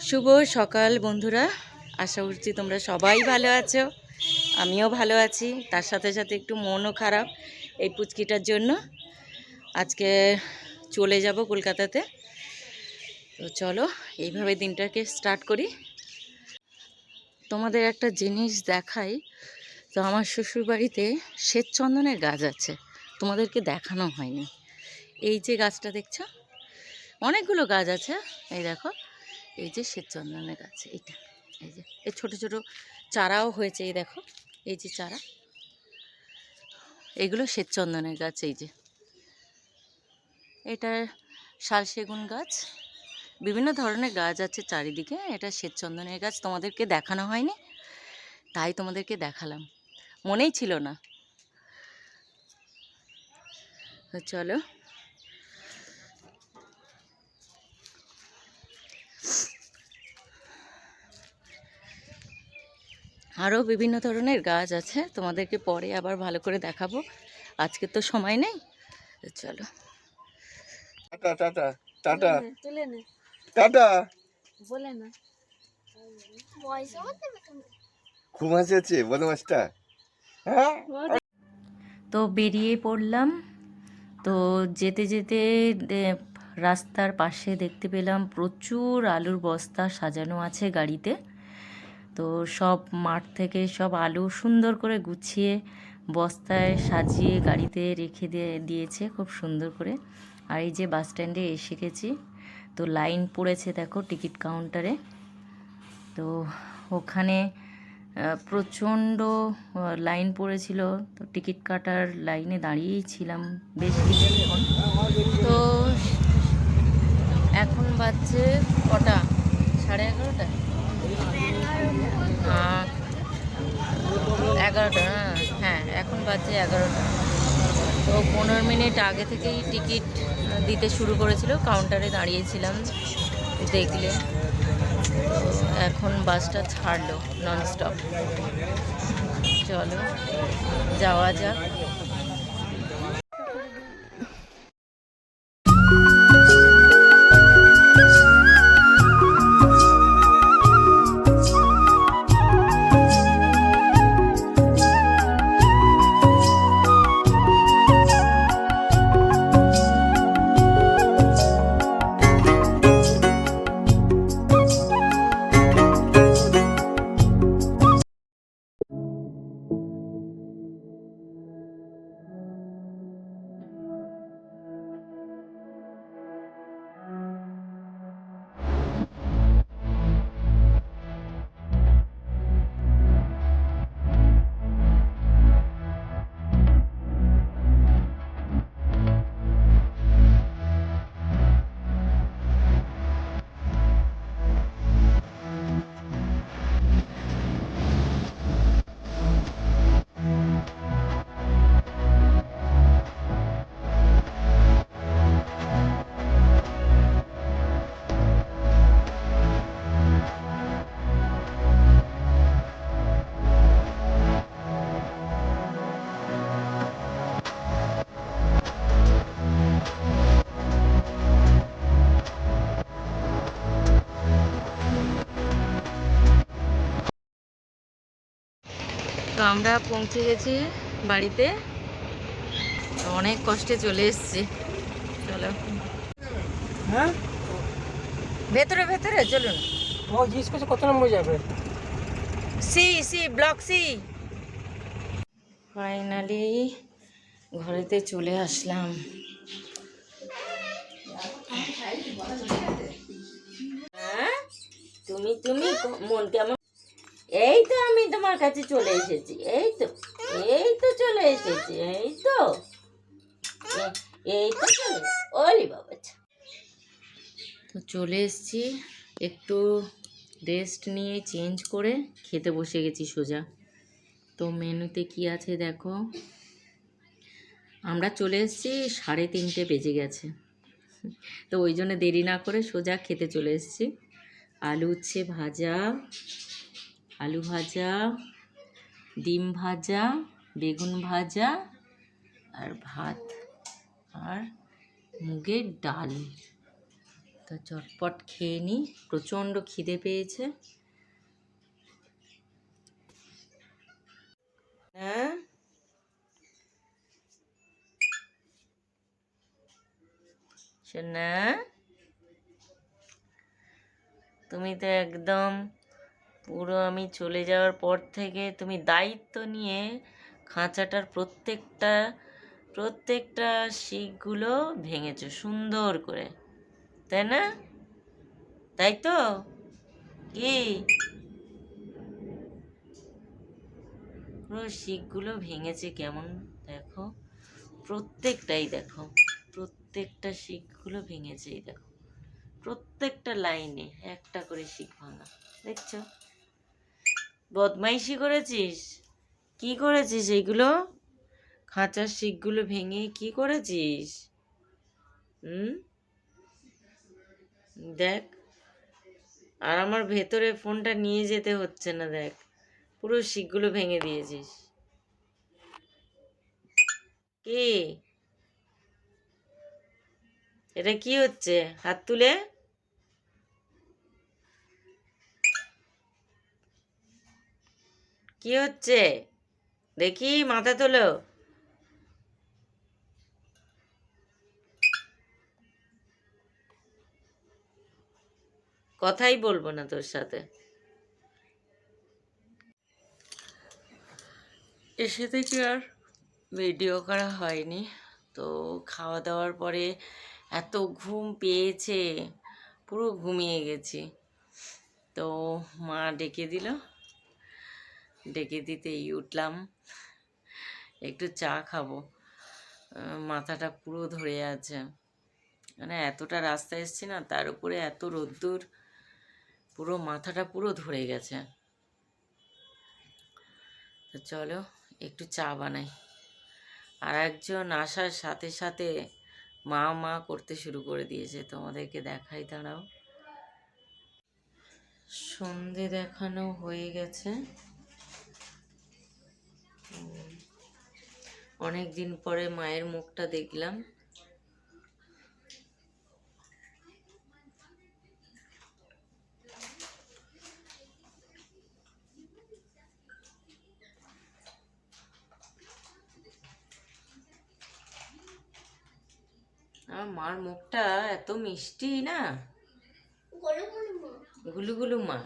শুভ সকাল বন্ধুরা। আশা করছি তোমরা সবাই ভালো আছো। আমিও ভালো আছি। তার সাথে সাথে একটু মনও খারাপ এই পুচকিটার জন্য। আজকে চলে যাব কলকাতাতে। তো চলো, এইভাবে দিনটাকে স্টার্ট করি। তোমাদের একটা জিনিস দেখাই। তো আমার শ্বশুরবাড়িতে শ্বেতচন্দনের গাছ আছে। তোমাদেরকে দেখানো হয়নি। এই যে গাছটা দেখছ? অনেকগুলো গাছ আছে। এই দেখো। এই যে শ্বেতচন্দনের গাছ, এইটা, এই যে, এই ছোট ছোট চারাও হয়েছে, এই দেখো, এই যে চারা, এগুলো শ্বেতচন্দনের গাছ, এই যে। এটা শাল সেগুন গাছ, বিভিন্ন ধরনের গাছ আছে চারিদিকে, এটা শ্বেতচন্দনের গাছ, তোমাদেরকে দেখানো হয়নি, তাই তোমাদেরকে দেখালাম, মনেই ছিল না। চলো আরও বিভিন্ন ধরনের গাছ আছে তোমাদেরকে পরে আবার ভালো করে দেখাবো। আজকে তো সময় নেই চলো। Tata tata tata. তুলে নে টাটা। বলে না। বদমাসটা হ্যাঁ? তো বেরিয়ে পড়লাম তো যেতে যেতে রাস্তার পাশে দেখতে পেলাম প্রচুর আলুর বস্তা সাজানো আছে গাড়িতে। তো সব মাঠ থেকে সব আলু সুন্দর করে গুছিয়ে বস্তায় সাজিয়ে গাড়িতে রেখে দিয়ে দিয়েছে খুব সুন্দর করে। আর এই যে বাস স্ট্যান্ডে এসে গেছি, তো লাইন পড়েছে দেখো টিকিট কাউন্টারে। তো ওখানে প্রচণ্ড লাইন পড়েছিল, তো টিকিট কাটার লাইনে দাঁড়িয়েই ছিলাম বেশ কিছুক্ষণ। তো এখন বাজছে কটা? সাড়ে এগারোটা এগারোটা হ্যাঁ, হ্যাঁ এখন বাজছে এগারোটা। তো পনেরো মিনিট আগে থেকেই টিকিট দিতে শুরু করেছিল কাউন্টারে দাঁড়িয়েছিলাম দেখলে। এখন বাসটা ছাড়লো ননস্টপ চলো যাওয়া যাক। তো আমরা পৌঁছে গেছি বাড়িতে। অনেক কষ্টে চলে এসেছি। চলো। হ্যাঁ? ভেতরে ভেতরে চলুন। ও জিজ্ঞেস করছে কত নম্বর যাবে? C C block C finally ঘরেতে চলে আসলাম। হ্যাঁ? তুমি তুমি মন কেমন এই তো আমি তোমার কাছে চলে এসেছি, এই তো এই তো চলে এসেছি, এই তো এই তো চলে ওলি বাবা। তো চলে এসেছি, একটু রেস্ট নিয়ে চেঞ্জ করে খেতে বসে গেছি সোজা। তো মেনুতে কি আছে দেখো? আমরা চলে এসেছি, সাড়ে তিনটে বেজে গেছে। তো ওই জন্য দেরি না করে সোজা খেতে চলে এসেছি। আলু উচ্ছে ভাজা আলু ভাজা, ডিম ভাজা, বেগুন ভাজা আর ভাত আর মুগের ডাল। তো চটপট খেয়ে নিই প্রচণ্ড খিদে পেয়েছে। হ্যাঁ? তুমি তো একদম পুরো আমি চলে যাওয়ার পর থেকে তুমি দায়িত্ব নিয়ে খাঁচাটার প্রত্যেকটা প্রত্যেকটা শিখগুলো ভেঙেছো, সুন্দর করে। তাই না? তাই তো? কি? পুরো শিখগুলো ভেঙেছে কেমন? দেখো। প্রত্যেকটাই দেখো। প্রত্যেকটা শিখগুলো ভেঙেছে দেখো। প্রত্যেকটা লাইনে একটা করে শিখ ভাঙা। দেখছ? বদমাইশি করেছিস? কি করেছিস এইগুলো খাঁচার শিখগুলো ভেঙে কি করেছিস? হুম দেখ, আর আমার ভেতরে ফোনটা নিয়ে যেতে হচ্ছে না, দেখ। পুরো শিখগুলো ভেঙে দিয়েছিস। কে? এটা কি হচ্ছে? হাত তুলে? কি হচ্ছে? দেখি মাথা তোলো। কথাই বলব না তোর সাথে। এসে থেকে আর ভিডিও করা হয়নি। তো খাওয়া দাওয়ার পরে এত ঘুম পেয়েছে, পুরো ঘুমিয়ে গেছি। তো মা ডেকে দিল। ডেকে দিতেই উঠলাম। একটু চা খাব। মাথাটা পুরো ধরে আছে। মানে এতটা রাস্তা এসছি না, তার উপরে এত রোদ্দুর, পুরো মাথাটা পুরো ধরে গেছে। তো চলো, একটু চা বানাই। আর একজন আসার সাথে সাথে মা মা করতে শুরু করে দিয়েছে। তোমাদেরকে দেখাই, দাঁড়াও। সন্ধে দেখানো হয়ে গেছে। অনেক দিন পরে মায়ের মুখটা দেখলাম। আমার মার মুখটা এত মিষ্টি না। গরু গরু গুলু গুলু মা